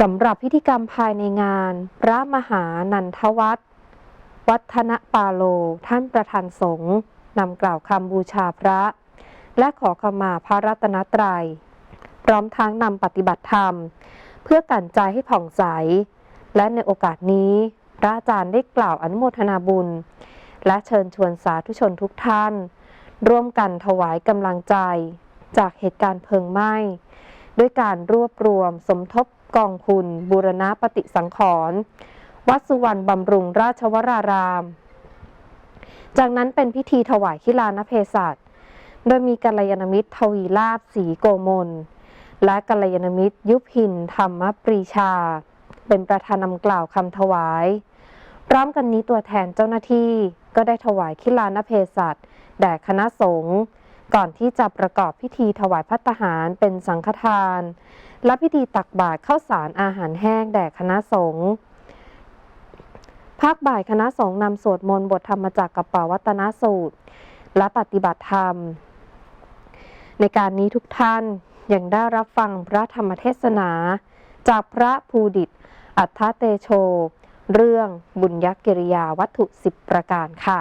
สำหรับพิธีกรรมภายในงาน พระมหานันทวัฒน์วัฒนปาโล ท่านประธานสงฆ์นำกล่าวคำบูชาพระ และขอขมาพระรัตนตรัย พร้อมทั้งนำปฏิบัติธรรม เพื่อกันใจให้ผ่องใส และในโอกาสนี้ พระอาจารย์ได้กล่าวอนุโมทนาบุญ และเชิญชวนสาธุชนทุกท่าน ร่วมกันถวายกำลังใจ จากเหตุการณ์เพลิงไหม้ ด้วยการรวบรวมสมทบ กองทุนบูรณะปฏิสังขรณ์วัดสุวรรณบำรุงราชวราราม จากนั้นเป็นพิธีถวายขิลานเพศัตโดยมีกัลยาณมิตรทวีลาบสีโกมล และกัลยาณมิตรยุพินธรรมปรีชา เป็นประธานนำกล่าวคำถวาย พร้อมกันนี้ตัวแทนเจ้าหน้าที่ก็ได้ถวายขิลานเพศัตแด่คณะสงฆ์ ก่อนที่จะประกอบพิธีถวายพัตตาหารเป็นสังฆทาน และพิธีตักบาตรข้าวสารอาหารแห้งแด่คณะสงฆ์ภาคบ่ายคณะสงฆ์นำสวดมนต์บทธรรมจากกัปปวัตนสูตร และปฏิบัติธรรม ในการนี้ทุกท่านยังได้รับฟังพระธรรมเทศนา จากพระภูดิต อัฏฐเตโช เรื่องบุญยกิริยาวัตถุสิบประการค่ะ